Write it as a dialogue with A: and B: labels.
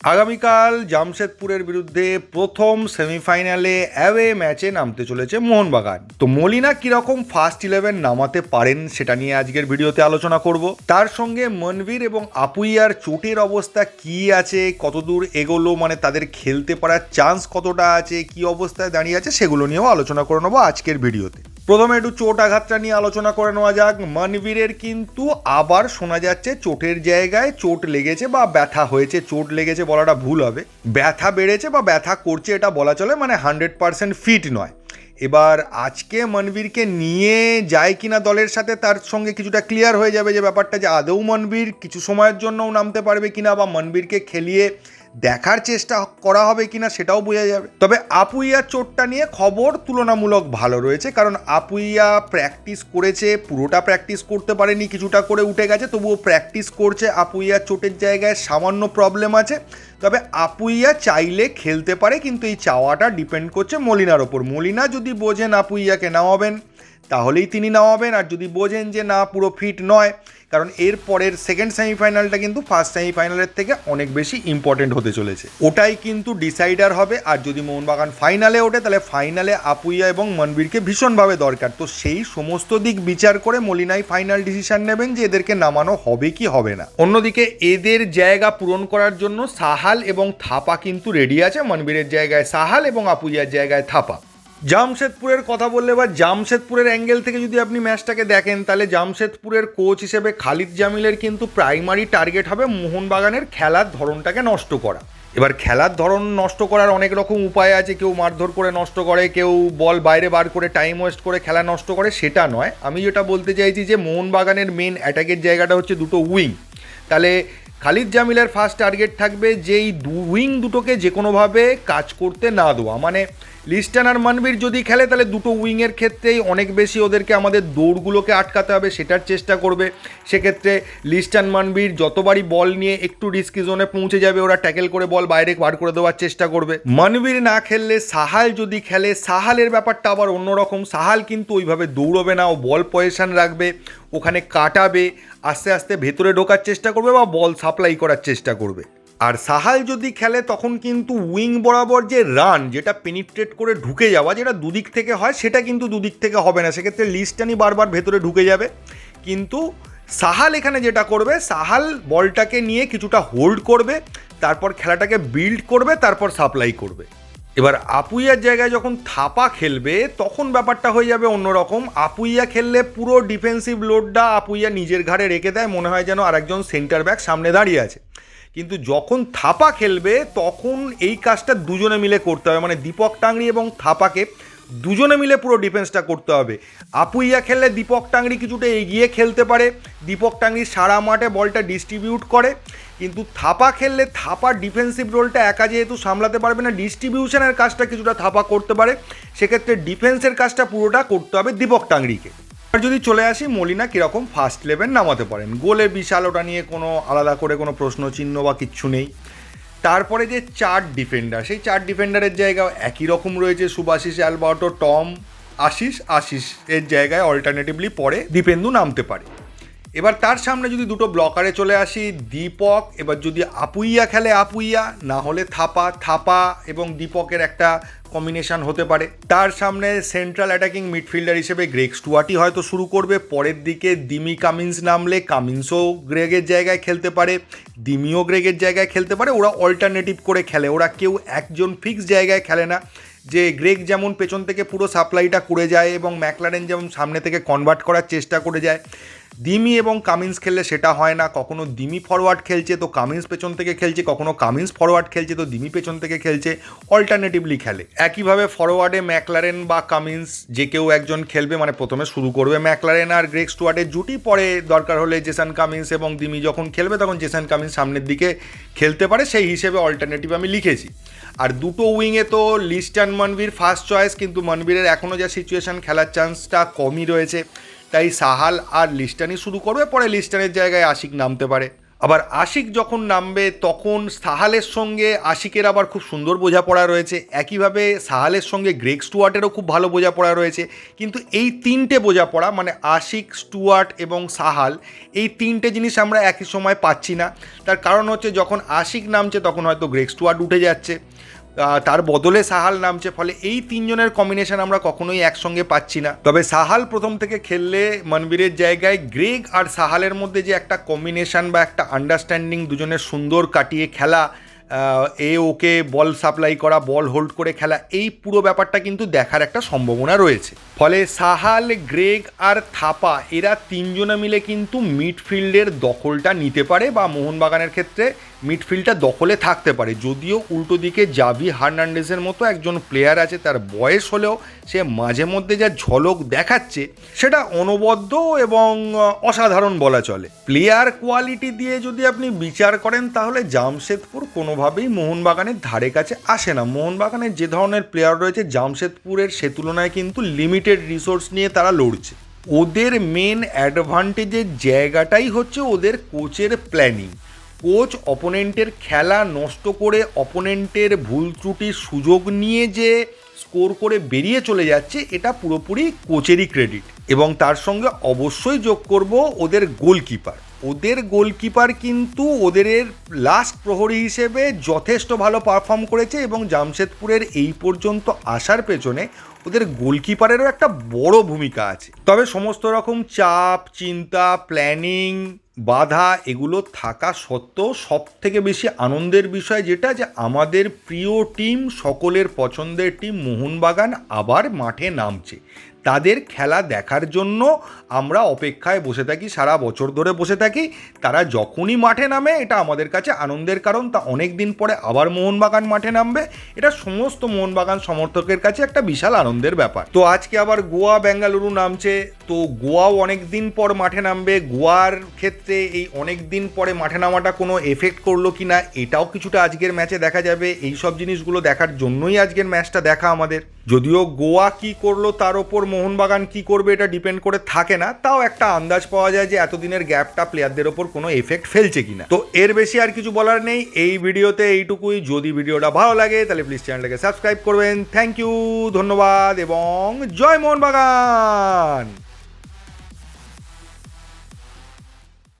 A: আগামীকাল জামশেদপুরের বিরুদ্ধে প্রথম সেমিফাইনালে অ্যাওয়ে ম্যাচে নামতে চলেছে মোহনবাগান। তো মলিনা কীরকম ফার্স্ট ইলেভেন নামাতে পারেন সেটা নিয়ে আজকের ভিডিওতে আলোচনা করব। তার সঙ্গে মনবীর এবং আপুইয়ার চোটের অবস্থা কি আছে, কতদূর এগোলো মানে তাদের খেলতে পারার চান্স কতটা আছে, কি অবস্থায় দাঁড়িয়ে আছে, সেগুলো নিয়েও আলোচনা করে নেব আজকের ভিডিওতে। প্রথমে একটু চোট আঘাতটা নিয়ে আলোচনা করে নেওয়া যাক। মনবীরের কিন্তু আবার শোনা যাচ্ছে চোটের জায়গায় চোট লেগেছে বা ব্যথা হয়েছে। চোট লেগেছে বলাটা ভুল হবে। ব্যথা বেড়েছে বা ব্যথা করছে এটা বলা চলে মানে হান্ড্রেড পার্সেন্ট ফিট নয়। এবার আজকে মনবীরকে নিয়ে যায় কিনা দলের সাথে তার সঙ্গে কিছুটা ক্লিয়ার হয়ে যাবে যে ব্যাপারটা যে আদৌ মনবীর কিছু সময়ের জন্যও নামতে পারবে কিনা বা মনবীরকে খেলিয়ে দেখার চেষ্টা করা হবে কিনা সেটাও বোঝা যাবে। তবে আপুইয়া চোটটা নিয়ে খবর তুলনামূলক ভালো রয়েছে, কারণ আপুইয়া প্র্যাকটিস করেছে, পুরোটা প্র্যাকটিস করতে পারেনি, কিছুটা করে উঠে গেছে, তবুও প্র্যাকটিস করছে আপুইয়া চোটের জায়গায় সামান্য প্রবলেম আছে। তবে আপুইয়া চাইলে খেলতে পারে, কিন্তু এই চাওয়াটা ডিপেন্ড করছে মলিনার ওপর। মলিনা যদি বোঝেন আপুইয়াকে নামাবেন তাহলেই তিনি নামাবেন। আর যদি বোঝেন যে না, পুরো ফিট নয়, কারণ এর পরের সেকেন্ড সেমিফাইনালটা কিন্তু ফার্স্ট সেমিফাইনালের থেকে অনেক বেশি ইম্পর্টেন্ট হতে চলেছে। ওটাই কিন্তু ডিসাইডার হবে। আর যদি মোহনবাগান ফাইনালে ওঠে, তাহলে ফাইনালে আপুইয়া এবং মনবীরকে ভীষণভাবে দরকার। তো সেই সমস্ত দিক বিচার করে মলিনাই ফাইনাল ডিসিশন নেবেন যে এদেরকে নামানো হবে কি হবে না। অন্যদিকে এদের জায়গা পূরণ করার জন্য সাহাল এবং থাপা কিন্তু রেডি আছে। মনবীরের জায়গায় সাহাল এবং আপুইয়ার জায়গায় থাপা। জামশেদপুরের কথা বললে বা জামশেদপুরের অ্যাঙ্গেল থেকে যদি আপনি ম্যাচটাকে দেখেন, তাহলে জামশেদপুরের কোচ হিসেবে খালিদ জামিলের কিন্তু প্রাইমারি টার্গেট হবে মোহনবাগানের খেলার ধরনটাকে নষ্ট করা। এবার খেলার ধরন নষ্ট করার অনেক রকম উপায় আছে, কেউ মারধর করে নষ্ট করে, কেউ বল বাইরে বার করে টাইম ওয়েস্ট করে খেলা নষ্ট করে, সেটা নয়। আমি যেটা বলতে চাইছি যে মোহনবাগানের মেন অ্যাটাকের জায়গাটা হচ্ছে দুটো উইং তাহলে খালিদ জামিলের ফার্স্ট টার্গেট থাকবে যে এই দু উইং দুটোকে যে কোনোভাবে কাজ করতে না দেওয়া। মানে লিস্টান আর মানবীর যদি খেলে, তাহলে দুটো উইংয়ের ক্ষেত্রেই অনেক বেশি ওদেরকে আমাদের দৌড়গুলোকে আটকাতে হবে, সেটার চেষ্টা করবে। সেক্ষেত্রে লিস্টান মানবীর যতবারই বল নিয়ে একটু রিস্কি জোনে পৌঁছে যাবে, ওরা ট্যাকেল করে বল বাইরে বার করে দেওয়ার চেষ্টা করবে। মানবীর না খেললে সাহাল যদি খেলে, সাহালের ব্যাপারটা আবার অন্যরকম। সাহাল কিন্তু ওইভাবে দৌড়বে না, ও বল পজিশন রাখবে, ওখানে কাটাবে, আস্তে আস্তে ভেতরে ঢোকার চেষ্টা করবে বা বল সাপ্লাই করার চেষ্টা করবে। আর সাহাল যদি খেলে, তখন কিন্তু উইং বরাবর যে রান, যেটা পেনিট্রেট করে ঢুকে যাওয়া, যেটা দুদিক থেকে হয়, সেটা কিন্তু দুদিক থেকে হবে না। সেক্ষেত্রে লিস্টানি বারবার ভেতরে ঢুকে যাবে। কিন্তু সাহাল এখানে যেটা করবে, সাহাল বলটাকে নিয়ে কিছুটা হোল্ড করবে, তারপর খেলাটাকে বিল্ড করবে, তারপর সাপ্লাই করবে। এবার আপুইয়ার জায়গায় যখন থাপা খেলবে, তখন ব্যাপারটা হয়ে যাবে অন্যরকম। আপুইয়া খেললে পুরো ডিফেন্সিভ লোডটা আপুইয়া নিজের ঘাড়ে রেখে দেয়, মনে হয় যেন আরেকজন সেন্টার ব্যাক সামনে দাঁড়িয়ে আছে। কিন্তু যখন থাপা খেলবে, তখন এই কাজটা দুজনে মিলে করতে হবে। মানে দীপক টাংরি এবং থাপাকে দুজনে মিলে পুরো ডিফেন্সটা করতে হবে। আপুইয়া খেললে দীপক টাংরি কিছুটা এগিয়ে খেলতে পারে। দীপক টাংরি সারা মাঠে বলটা ডিস্ট্রিবিউট করে। কিন্তু থাপা খেললে থাপার ডিফেন্সিভ রোলটা একা যেহেতু সামলাতে পারবে না ডিস্ট্রিবিউশনের কাজটা কিছুটা থাপা করতে পারে। সেক্ষেত্রে ডিফেন্সের কাজটা পুরোটা করতে হবে দীপক টাংরিকে আর যদি চলে আসি, মলিনা কীরকম ফার্স্ট লেভেল নামাতে পারেন? গোলে বিশাল ওটা নিয়ে কোনো আলাদা করে কোনো প্রশ্ন চিহ্ন বা কিচ্ছু নেই। তারপরে যে চার ডিফেন্ডার সেই চার ডিফেন্ডারের জায়গাও একই রকম রয়েছে। সুভাশিস অ্যালবার্টো, টম, আশিস আশিস এর জায়গায় অল্টারনেটিভলি পরে দীপেন্দু নামতে পারে। এবার তার সামনে যদি দুটো ব্লকারে চলে আসি, দীপক, এবার যদি আপুইয়া খেলে আপুইয়া, না হলে থাপা থাপা এবং দীপকের একটা কম্বিনেশন হতে পারে। তার সামনে সেন্ট্রাল অ্যাটাকিং মিডফিল্ডার হিসেবে গ্রেগ স্টুয়ার্টই হয়তো শুরু করবে। পরের দিকে দিমি কামিন্স নামলে কামিন্সও গ্রেগের জায়গায় খেলতে পারে দিমিও গ্রেগের জায়গায় খেলতে পারে। ওরা অল্টারনেটিভ করে খেলে। ওরা কেউ একজন ফিক্স জায়গায় খেলে না। যে গ্রেগ যেমন পেছন থেকে পুরো সাপ্লাইটা করে যায় এবং ম্যাকলারেন যেমন সামনে থেকে কনভার্ট করার চেষ্টা করে যায় দিমি এবং কামিন্স খেললে সেটা হয় না। কখনো দিমি ফরওয়ার্ড খেলছে তো কামিন্স পেছন থেকে খেলছে, কখনো কামিন্স ফরওয়ার্ড খেলছে তো দিমি পেছন থেকে খেলছে অল্টারনেটিভলি খেলে। একইভাবে ফরওয়ার্ডে ম্যাকলারেন বা কামিন্স যে কেউ একজন খেলবে মানে প্রথমে শুরু করবে ম্যাকলারেন আর গ্রেক স্টুয়ার্ডের জুটি পরে দরকার হলে জেসান কামিন্স এবং দিমি যখন খেলবে তখন জেসান কামিন্স সামনের দিকে খেলতে পারে, সেই হিসেবে অল্টারনেটিভ আমি লিখেছি। আর দুটো উইংয়ে তো লিস্টান মনবীর ফার্স্ট চয়েস কিন্তু মনবীরের এখনও যা সিচুয়েশন খেলার চান্সটা কমই রয়েছে। তাই সাহাল আর লিস্টানি শুরু করবে, পরে লিস্টানের জায়গায় আশিক নামতে পারে। আবার আশিক যখন নামবে, তখন সাহালের সঙ্গে আশিকের আবার খুব সুন্দর বোঝাপড়া রয়েছে। একইভাবে সাহালের সঙ্গে গ্রেগ স্টুয়ার্টেরও খুব ভালো বোঝাপড়া রয়েছে। কিন্তু এই তিনটে বোঝাপড়া মানে আশিক, স্টুয়ার্ট এবং সাহাল, এই তিনটে জিনিস আমরা একই সময় পাচ্ছি না। তার কারণ হচ্ছে যখন আশিক নামছে, তখন হয়তো গ্রেগ স্টুয়ার্ট উঠে যাচ্ছে। তার বদলে সাহাল নামছে, ফলে এই তিনজনের কম্বিনেশন আমরা কখনোই একসঙ্গে পাচ্ছি না। তবে সাহাল প্রথম থেকে খেললে মনবীরের জায়গায় গ্রেগ আর সাহালের মধ্যে যে একটা কম্বিনেশন বা একটা আন্ডারস্ট্যান্ডিং দুজনের সুন্দর কাটিয়ে খেলা এ ওকে বল সাপ্লাই করা বল হোল্ড করে খেলা, এই পুরো ব্যাপারটা কিন্তু দেখার একটা সম্ভাবনা রয়েছে। ফলে সাহাল, গ্রেগ আর থাপা, এরা তিনজনে মিলে কিন্তু মিডফিল্ডের দখলটা নিতে পারে বা মোহনবাগানের ক্ষেত্রে মিডফিল্ডটা দখলে থাকতে পারে। যদিও উল্টো দিকে জাভি হার্নান্ডেসের মতো একজন প্লেয়ার আছে, তার বয়স হলেও সে মাঝে মধ্যে যা ঝলক দেখাচ্ছে, সেটা অনবদ্য এবং অসাধারণ বলা চলে। প্লেয়ার কোয়ালিটি দিয়ে যদি আপনি বিচার করেন, তাহলে জামশেদপুর কোনোভাবেই মোহনবাগানের ধারে কাছে আসে না। মোহনবাগানের যে ধরনের প্লেয়ার রয়েছে, জামশেদপুরের সে তুলনায় কিন্তু লিমিটেড রিসোর্স নিয়ে তারা লড়ছে। ওদের মেন অ্যাডভান্টেজের জায়গাটাই হচ্ছে ওদের কোচের প্ল্যানিং কোচ অপোনেন্টের খেলা নষ্ট করে অপোনেন্টের ভুল ত্রুটির সুযোগ নিয়ে যে স্কোর করে বেরিয়ে চলে যাচ্ছে, এটা পুরোপুরি কোচেরই ক্রেডিট। এবং তার সঙ্গে অবশ্যই যোগ করব ওদের গোলকিপার। ওদের গোলকিপার কিন্তু ওদের লাস্ট প্রহরী হিসেবে যথেষ্ট ভালো পারফর্ম করেছে এবং জামশেদপুরের এই পর্যন্ত আসার পেছনে ওদের গোলকিপারেরও একটা বড় ভূমিকা আছে। তবে সমস্ত রকম চাপ, চিন্তা প্ল্যানিং বাধা এগুলো থাকা সত্ত্বেও সব থেকে বেশি আনন্দের বিষয় যেটা যে আমাদের প্রিয় টিম সকলের পছন্দের টিম মোহনবাগান আবার মাঠে নামছে। তাদের খেলা দেখার জন্য আমরা অপেক্ষায় বসে থাকি, সারা বছর ধরে বসে থাকি। তারা যখনই মাঠে নামে, এটা আমাদের কাছে আনন্দের কারণ। তা অনেক দিন পরে আবার মোহনবাগান মাঠে নামবে। এটা সমস্ত মোহনবাগান সমর্থকের কাছে একটা বিশাল আনন্দের ব্যাপার। তো আজকে আবার গোয়া, বেঙ্গালুরু নামছে। তো গোয়াও অনেক দিন পর মাঠে নামবে। গোয়ার ক্ষেত্রে এই অনেক দিন পরে মাঠে নামাটা কোনো এফেক্ট করল কি না এটাও কিছুটা আজকের ম্যাচে দেখা যাবে। এই সব জিনিসগুলো দেখার জন্যই আজকের ম্যাচটা দেখা আমাদের। যদিও গোয়া কি করল, তার ওপর মোহনবাগান কি করবে এটা ডিপেন্ড করে থাকে না, তাও একটা আন্দাজ পাওয়া যায় যে এতদিনের গ্যাপটা প্লেয়ারদের ওপর কোনো এফেক্ট ফেলছে কিনা। তো এর বেশি আর কিছু বলার নেই, এই ভিডিওতে এইটুকুই। যদি ভিডিওটা ভালো লাগে, তাহলে প্লিজ চ্যানেলটাকে সাবস্ক্রাইব করবেন। থ্যাংক ইউ ধন্যবাদ, এবং জয় মোহনবাগান!